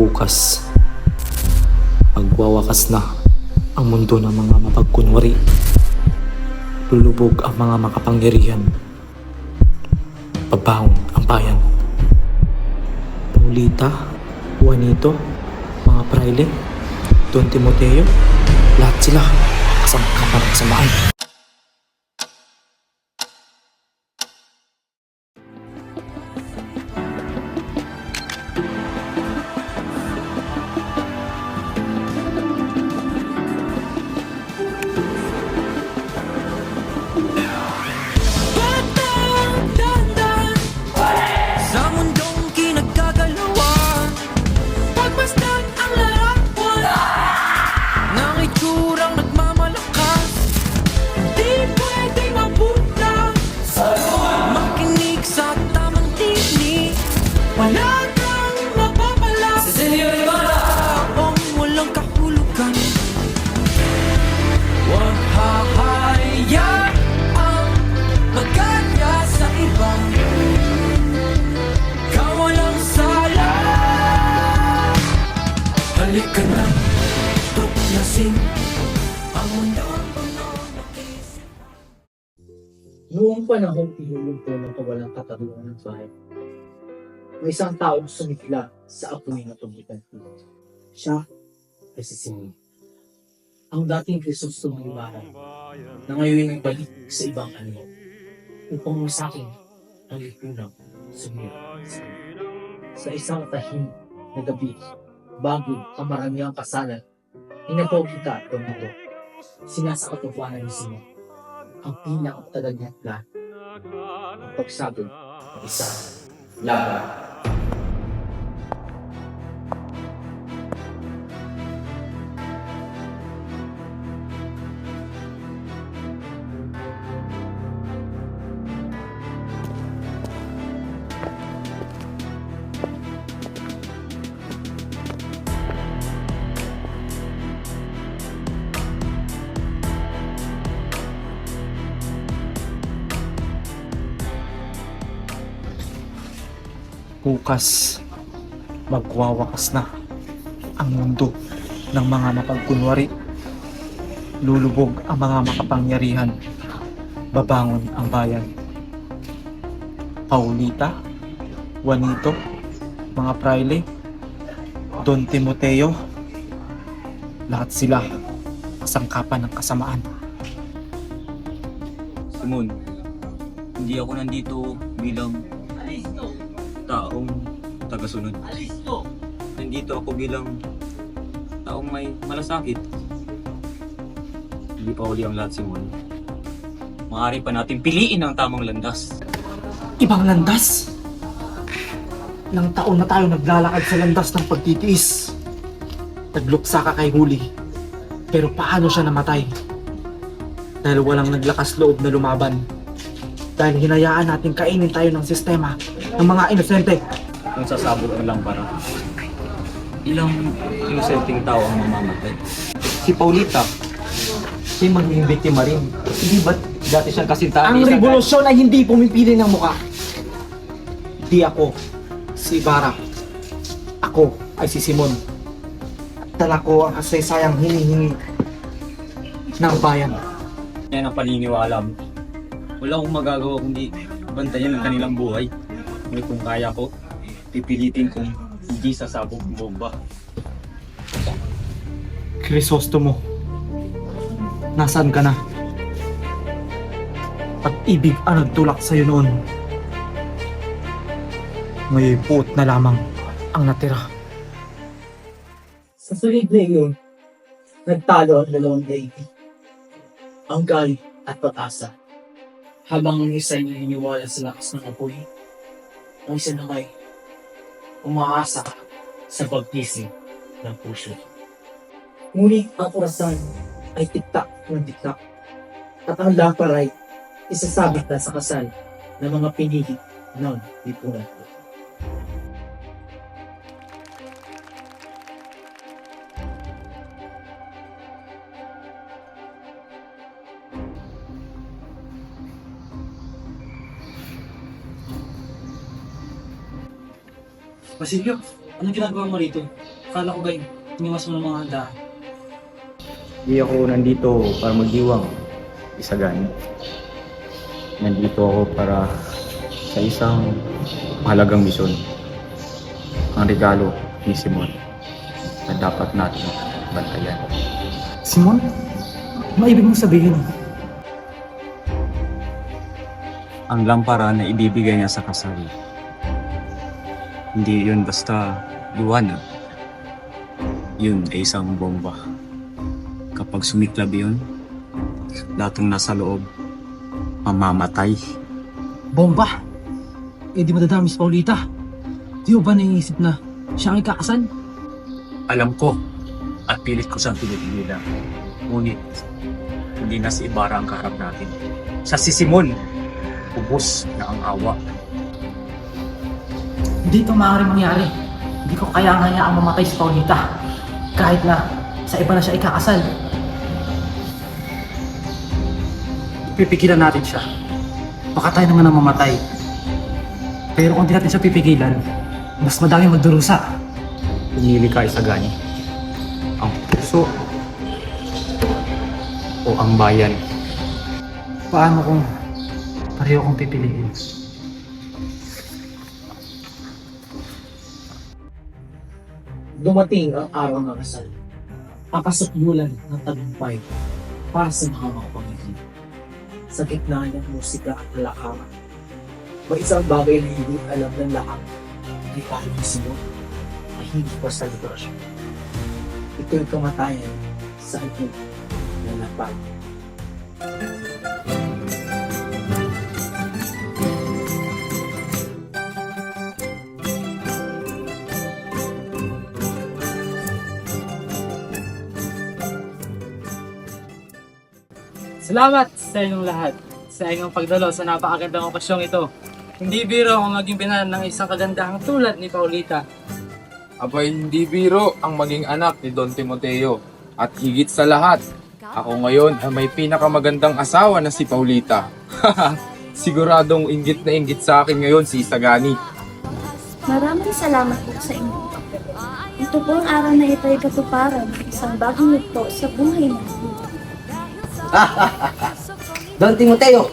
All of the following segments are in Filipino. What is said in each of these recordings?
Bukas, magwawakas na ang mundo ng mga mapagkunwari. Lulubog ang mga makapangyarihan. Babaon ang bayan. Paulita, Juanito, mga praile, Don Timoteo, lahat sila kasangkapan ng samaan. Panahong inulungko ng kawalang katarungan ng bahay, may isang taong sumigla sa apoy na tumitan. Siya ay si Simon. Ang dating Krisos tumaliwanag na ngayon ay balik sa ibang anyo upang masakin ang lipunang sumira sa. Sa isang tahimik na gabi, bago ang maramihang kasalan, inapaw kita ito nito. Sinasakatupanan ni Simon ang pinakatagal niya plan ang pagsabi ng isang laban. Bukas, magwawakas na ang mundo ng mga mapagkunwari. Lulubog ang mga makapangyarihan. Babangon ang bayan. Paulita, Juanito, mga praile, Don Timoteo, lahat sila kasangkapan ng kasamaan. Simon, hindi ako nandito bilang tagasunod. Nandito ako bilang taong may malasakit. Hindi pa huli ang lahat, Simon. Maaari pa natin piliin ang tamang landas. Ibang landas! Ilang taon na tayo naglalakad sa landas ng pagtitiis. Nagluksa ka kay Huli. Pero paano siya namatay? Dahil walang naglakas loob na lumaban. Dahil hinayaan natin kainin tayo ng sistema ng mga inosente. Kung sasabot mo lang para ilang inosenteng tao ang mamamatay. Si Paulita, siya magiging biktima rin. Hindi ba dati siyang kasintahan? Ang revolusyon ay hindi pumipili ng muka. Di ako si Ibarra. Ako ay si Simon. At dala ko ang kasaysayang hinihingi ng bayan. Yan ang paniniwala mo. Wala akong magagawa kundi bantayan ang kanilang buhay. Ngunit kung kaya ko, pipilitin kong hindi sasabog ang bomba. Crisostomo, nasaan ka na? Pag-ibig ang nagtulak sa'yo noon. Ngayon puot na lamang ang natira. Sa sulit na iyon, nagtalo ang dalawang deity. Ang galit at pag-asa. Habang ang isa ay naniniwala sa lakas ng apoy, ang isa naman ay umaasa sa pagkising ng puso. Ngunit ang orasan ay tiktak ng tiktak. At ang lamparay isasabit na sa kasal ng mga pinili ng lipunan Basilio, Anong ginagawa mo rito? Akala ko ba iniwas mo ng mga handa? Hindi ako nandito para magdiwang. Isagani. Nandito ako para sa isang mahalagang misyon. Ang regalo ni Simon na dapat natin bantayan. Simon? Ano ibig mong sabihin? Ang lampara na ibibigay niya sa kasal. Hindi yun basta liwanag. Yun ay isang bomba. Kapag sumiklab yun, lahat ng nasa loob, mamamatay. Bomba! Eh di madadami si Paulita. Di ba naiisip na siya ang ikakasal? Alam ko at pilit ko siyang pinipigilan. Ngunit, hindi na si Ibarra ang kaharap natin. Siya si Simon. Ubus na ang awa. Hindi ito maaaring mangyari. Hindi ko kaya nga ang mamatay si Paulita. Kahit na sa iba na siya ikakasal. Pipigilan natin siya. Baka tayo naman ang mamatay. Pero kung di natin siya pipigilan, mas madami magdurusa. Pumili ka isagani. Ang puso o ang bayan. Paano kung pareho kong pipiliin? Dumating ang araw ng kasal. Ang kasukbulan ng tagumpay para sa mga pamilya. Sa gitna ng musika at palakaran. May isang bagay na hindi alam ng lahat. Hindi kahit sino ay hindi pa sa liberasyon. Ito yung kamatayan sa ating lalapag. Salamat sa inyong lahat sa inyong pagdalo sa napakagandang okasyong ito. Hindi biro ang maging binan ng isang kagandahang tulad ni Paulita. Abay, hindi biro ang maging anak ni Don Timoteo. At higit sa lahat, ako ngayon ay may pinakamagandang asawa na si Paulita. Siguradong inggit na inggit sa akin ngayon si Isagani. Maraming salamat po sa inyo. Ito po ang araw na ito ay katuparan ng isang bagong yugto sa buhay natin. Don Timoteo,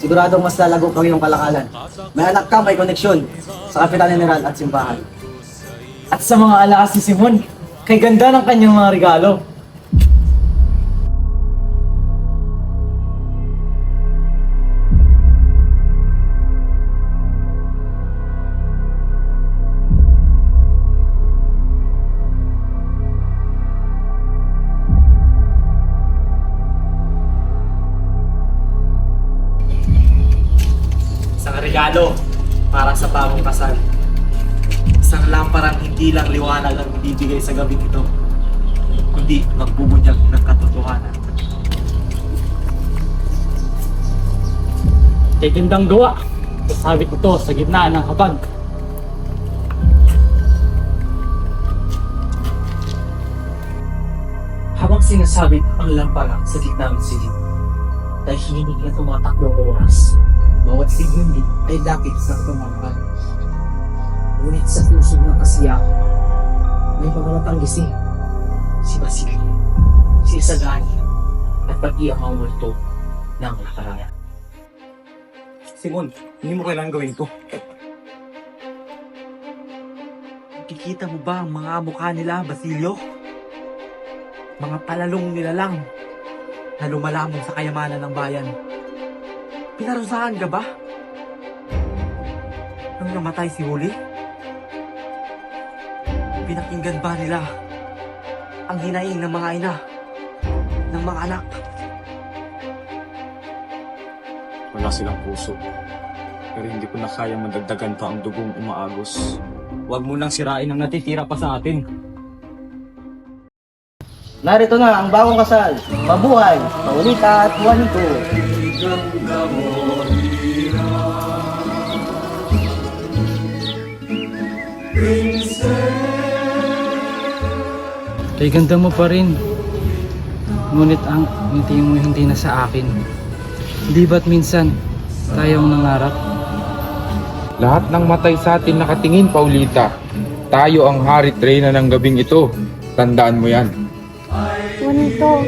siguradong mas lalago pa rin ang kalakalan. May anak ka, may koneksyon sa Kapitan General at simbahan. At sa mga alakas ni Simon, kay ganda ng kanyang mga regalo. Lamparang hindi lang liwanag ang ibibigay sa gabing ito, kundi magbubunyag ng katotohanan. Kay gandang gawa. Sasabit ito sa gitna ng habag. Habang sinasabit ang lampara sa gitna ng silid, tahimik na tumatakbo ang oras. Bawat segundi ay dakit sa tumambal. Ngunit sa puso ng kasiyahan, may mga natanggising. Si Basilio, si Isagani, at pati ang mga multo ng nakaraan. Simon, hindi mo kailangan gawin to. Nakikita mo ba ang mga mukha nila, Basilio? Mga palalong nila lang na lumalamon sa kayamanan ng bayan. Pinarusahan ka ba? Nang namatay si Huli? Pinakinggan ba nila ang hinaing ng mga ina, ng mga anak? Wala silang puso. Pero hindi ko na kaya madagdagan pa ang dugong umaagos. Huwag mo nang sirain ang natitira pa sa atin. Narito na ang bagong kasal. Mabuhay, Paulita at Juanito. Kay ganda mo pa rin. Ngunit ang ngiti mo hindi na sa akin. Di ba't minsan tayo ang nangarap? Lahat ng matay sa atin nakatingin, Paulita. tayo ang harit reyna ng gabing ito. Tandaan mo yan. Juanito,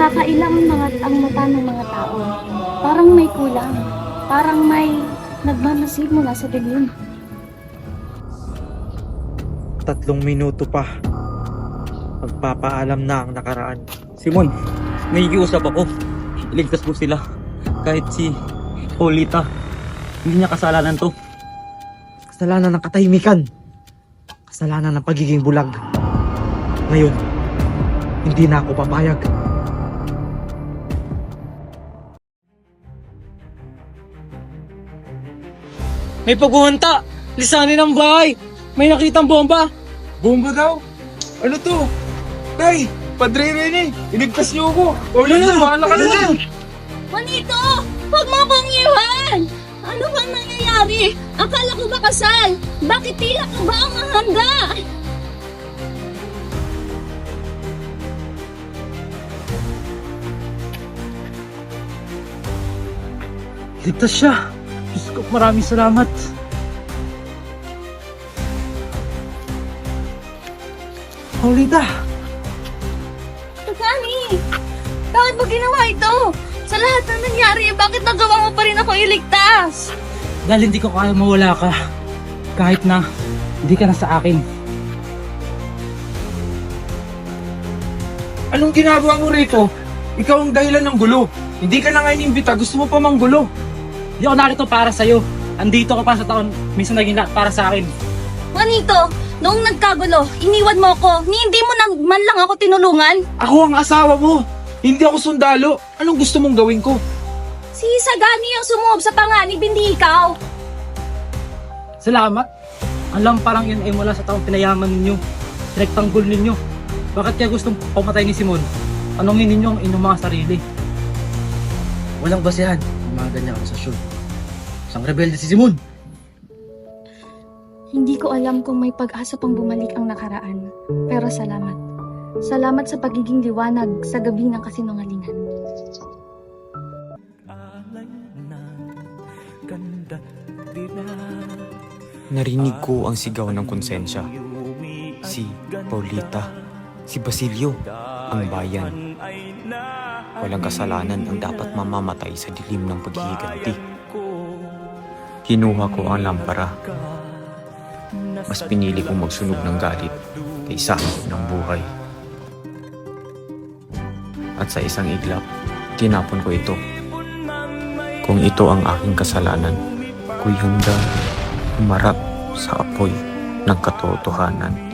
nakakailang mga ang mata ng mga tao. Parang may kulang. Parang may nagmamasid mula sa dilim. Tatlong minuto pa. Magpapaalam na ang nakaraan. Simon, may ikiusap ako. Iligtas mo sila. Kahit si Paulita, hindi niya kasalanan to. Kasalanan ng katahimikan. Kasalanan ng pagiging bulag. Ngayon, hindi na ako papayag. May paghuhunta! Lisanin ang bahay! May nakitang bomba! Bomba daw? Ano to? Tay, Padre Rene, iligtas niyo ako. Paulita, bahala ka na dyan. Juanito! Huwag mo akong iwan! Ano bang nangyayari? Akala ko ba kasal? Bakit tila ka ba ang handa? Ligtas siya! Diyos ko, maraming salamat! Paulita! Lahat ng nangyari, bakit nagawa mo pa rin ako iligtas? Dahil hindi ko kaya mawala ka. Kahit na hindi ka na sa akin. Anong ginagawa mo rito? Ikaw ang dahilan ng gulo. Hindi ka na nga inimbita, gusto mo pa mang gulo. Hindi ako narito para sa'yo. Andito ka pa sa taon, minsan naging lahat para sa akin. Juanito, noong nagkagulo, iniwan mo ako, ni hindi mo na man lang ako tinulungan. Ako ang asawa mo. Hindi ako sundalo. Anong gusto mong gawin ko? Si Sagani ang sumuob sa panganib, hindi ikaw. Salamat. Alam parang yun ay mula sa taong pinayaman ninyo. Pinagtanggol ninyo. Bakit kaya gustong pumatay ni Simon? Anongin ninyo ang inyong mga sarili. Walang basehan ang mga ganyang akusasyon. Isang rebelde si Simon. Hindi ko alam kung may pag-asa pang bumalik ang nakaraan. Pero salamat. Salamat sa pagiging liwanag sa gabi ng kasinungalingan. Narinig ko ang sigaw ng konsensya. Si Paulita, si Basilio, ang bayan. Walang kasalanan ang dapat mamamatay sa dilim ng paghihiganti. Kinuha ko ang lampara. Mas pinili kong magsunog ng galit kaysa ng buhay. At sa isang iglap, tinapon ko ito. Kung ito ang aking kasalanan, ako'y handa humarap sa apoy ng katotohanan.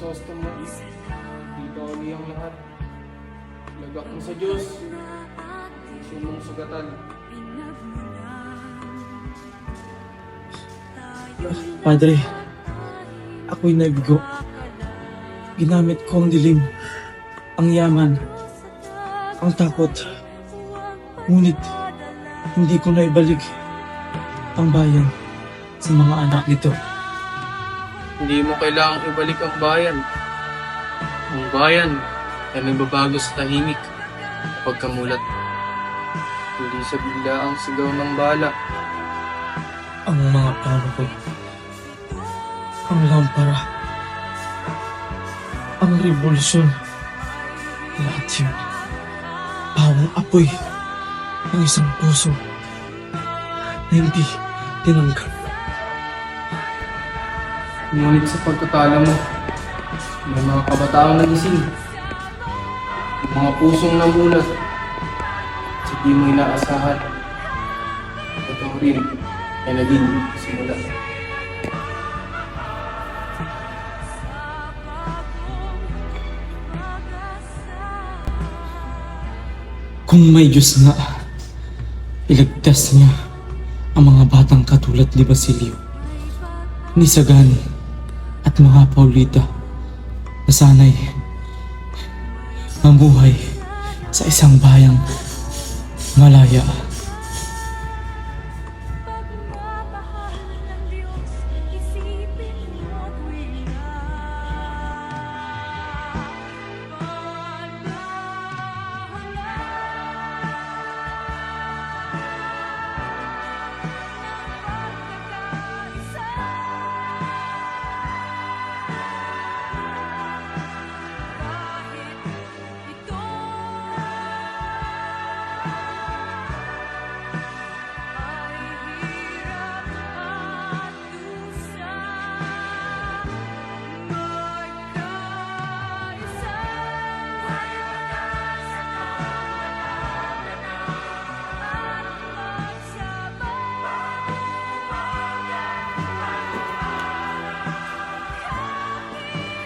Crisostomo, di bawali ang lahat. Lagak mo sa Diyos. Sumong sugatan. Padre, ako'y nabigo. Ginamit ko ang dilim, ang yaman, ang takot. Ngunit, hindi ko na ibalik ang bayan sa mga anak nito. Hindi mo kailangang ibalik ang bayan. Ang bayan ay nagbabago sa tahimik kapag kamulat. Hindi sa biglaang sigaw ng bala. Ang mga plano ko, ang lampara, ang revolusyon, lahat yun. Pawang apoy ng isang puso na hindi tinanggal. Ngunit sa pagkatala mo, may mga kabataang nagising. Mga pusong namulat. Sa di mo inaasahan. Ito rin ay naging simula. Kung may Diyos nga, iligtas niya ang mga batang katulad ni Basilio, ni Sagan, at mga Paulita na sanay mamuhay sa isang bayang malaya.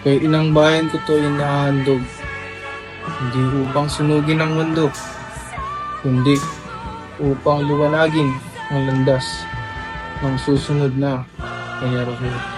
Kaya ilang bayan ko to inahandog. Hindi upang sunugin ang mundo, kundi upang liwanagin ang landas ng susunod na pangyayari.